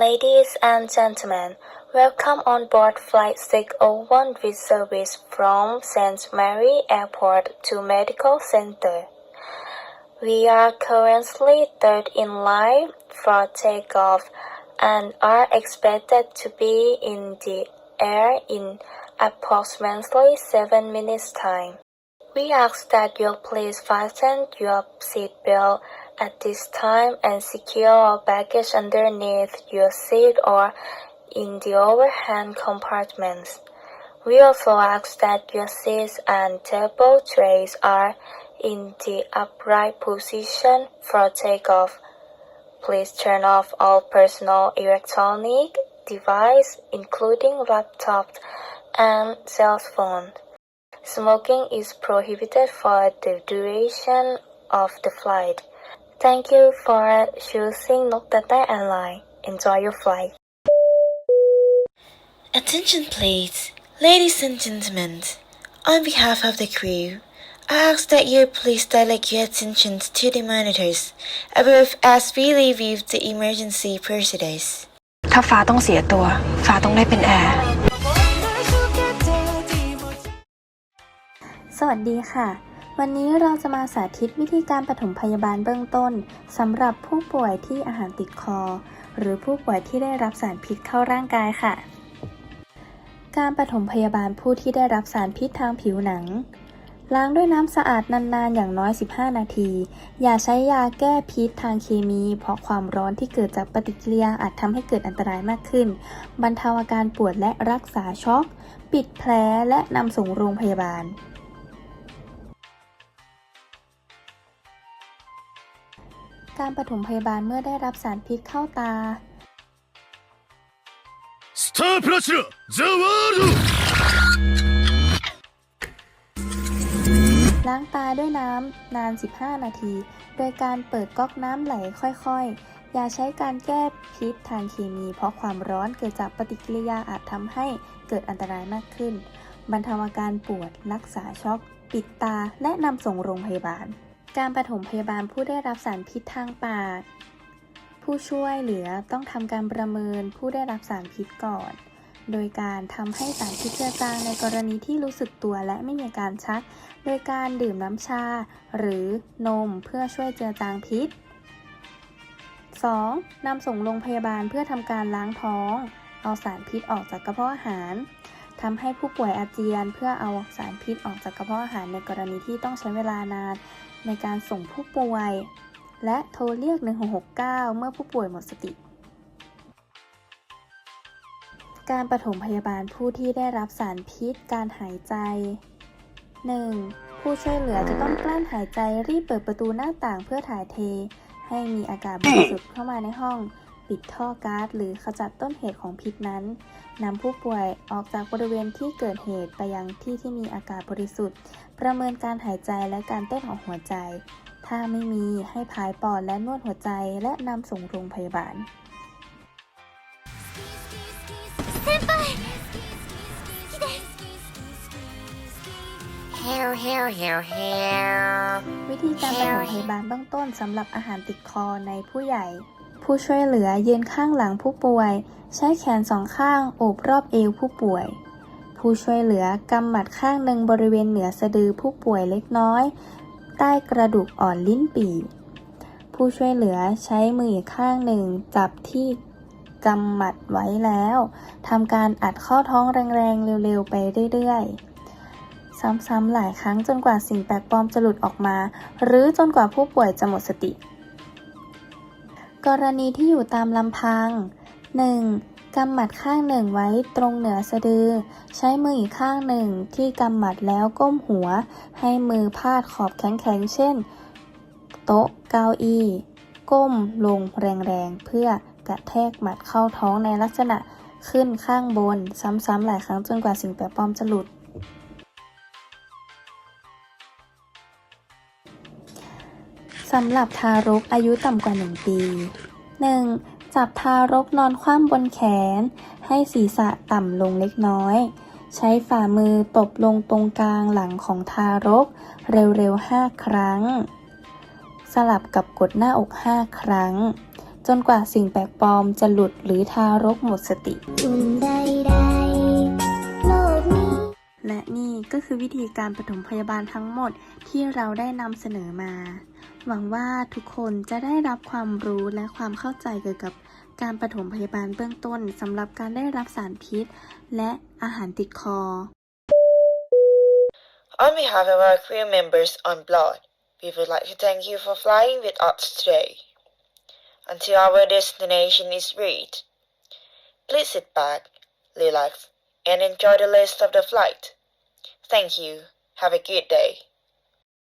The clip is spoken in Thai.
Ladies and gentlemen, welcome on board Flight 601 with service from St. Mary Airport to Medical Center. We are currently third in line for takeoff and are expected to be in the air in approximately 7 minutes time. We ask that you please fasten your seatbelt at this time and secure your baggage underneath your seat or in the overhand compartments. We also ask that your seats and table trays are in the upright position for takeoff. Please turn off all personal electronic devices, including laptops and cell phones. Smoking is prohibited for the duration of the flight. Thank you for choosing Nokta Airline. Enjoy your flight. Attention please, ladies and gentlemen. On behalf of the crew, I ask that you please direct your attention to the monitors above as we review the emergency procedures. ถ้าฟ้าต้องเสียตัว ฟ้าต้องได้เป็นแอร์ สวัสดีค่ะ วันนี้เราจะมาสาธิตวิธีการปฐมพยาบาลเบื้องต้นสำหรับผู้ป่วยที่อาหารติดคอ หรือผู้ป่วยที่ได้รับสารพิษเข้าร่างกายค่ะ การปฐมพยาบาลผู้ที่ได้รับสารพิษทางผิวหนัง ล้างด้วยน้ำสะอาดนานๆ อย่างน้อย 15 นาที อย่าใช้ยาแก้พิษทางเคมี เพราะความร้อนที่เกิดจากปฏิกิริยาอาจทำให้เกิดอันตรายมากขึ้น บรรเทาอาการปวดและรักษาช็อก ปิดแผลและนำส่งโรงพยาบาล การปฐมพยาบาลเมื่อได้รับสารพิษเข้าตา Star p l a t i n a The World ล้างตาด้วยน้ำนาน 15 นาที โดยการเปิดก๊อกน้ำไหลค่อยๆ อย่าใช้การแก้พิษทางเคมี เพราะความร้อนเกิดจากปฏิกิริยาอาจทำให้เกิดอันตรายมากขึ้น บรรเทาอาการปวด รักษาช็อก ปิดตา และนำส่งโรงพยาบาล การปฐมพยาบาลผู้ได้รับสารพิษทางปาก ผู้ช่วยเหลือต้องทำการประเมินผู้ได้รับสารพิษก่อน โดยการทำให้สารพิษเจือจางในกรณีที่รู้สึกตัวและไม่มีการชัก โดยการดื่มน้ำชา หรือนมเพื่อช่วยเจือจางพิษ 2. นำส่งโรงพยาบาลเพื่อทำการล้างท้อง เอาสารพิษออกจากกระเพาะอาหารทำให้ผู้ป่วยอาเจียน เพื่อเอาสารพิษออกจากกระเพาะอาหารในกรณีที่ต้องใช้เวลานาน ในการส่งผู้ป่วย และโทรเรียก 1669 เมื่อผู้ป่วยหมดสติ การปฐมพยาบาลผู้ที่ได้รับสารพิษการหายใจ 1. ผู้ช่วยเหลือจะต้องกลั้นหายใจรีบเปิดประตูหน้าต่างเพื่อถ่ายเท ให้มีอากาศบริสุทธิ์เข้ามาในห้อง ปิดท่อก๊าซหรือขจัดต้นเหตุของพิษนั้นนำผู้ป่วยออกจากบริเวณที่เกิดเหตุไปยังที่ที่มีอากาศบริสุทธิ์ ประเมินการหายใจและการเต้นของหัวใจ ถ้าไม่มีให้พายปอดและนวดหัวใจและนำส่งโรงพยาบาล Hair, hair, hair, hair. วิธีการปฐมพยาบาลเบื้องต้นสำหรับอาหารติดคอในผู้ใหญ่ ผู้ช่วยเหลือยืนข้างหลังผู้ป่วย ใช้แขนสองข้างโอบรอบเอวผู้ป่วย ผู้ช่วยเหลือกำหมัดข้างหนึ่งบริเวณเหนือสะดือผู้ป่วยเล็กน้อย ใต้กระดูกอ่อนลิ้นปี่ผู้ช่วยเหลือใช้มืออีกข้างหนึ่งจับที่กำหมัดไว้แล้วทำการอัดเข้าท้องแรงๆเร็วๆไปเรื่อยๆซ้ำๆหลายครั้งจนกว่าสิ่งแปลกปลอมจะหลุดออกมา หรือจนกว่าผู้ป่วยจะหมดสติ กรณีที่อยู่ตามลำพัง 1. กำหมัดข้างหนึ่งไว้ตรงเหนือสะดือ ใช้มืออีกข้างหนึ่งที่กำหมัดแล้วก้มหัว ให้มือพาดขอบแข็งๆ เช่น โต๊ะเก้าอี้ ก้มลงแรงๆ เพื่อกระแทกหมัดเข้าท้องในลักษณะขึ้นข้างบน ซ้ำๆหลายครั้งจนกว่าสิ่งแปลกปลอมจะหลุด สำหรับทารกอายุต่ำกว่า 1 ปี 1. จับทารกนอนคว่ำบนแขน ให้ศีรษะต่ำลงเล็กน้อย ใช้ฝ่ามือตบลงตรงกลางหลังของทารก เร็วๆ 5 ครั้ง สลับกับกดหน้าอก 5 ครั้งจจนกว่าสิ่งแปลกปลอมจะหลุดหรือทารกหมดสติ และนี่ก็คือวิธีการปฐมพยาบาลทั้งหมดที่เราได้นำเสนอมา หวังว่าทุกคนจะได้รับความรู้และความเข้าใจเกี่ยวกับการปฐมพยาบาลเบื้องต้นสำหรับการได้รับสารพิษ และอาหารติดคอ On behalf of our crew members on board, we would like to thank you for flying with us today. Until our destination is reached, please sit back, relax, and enjoy the rest of the flight. Thank you. Have a good day.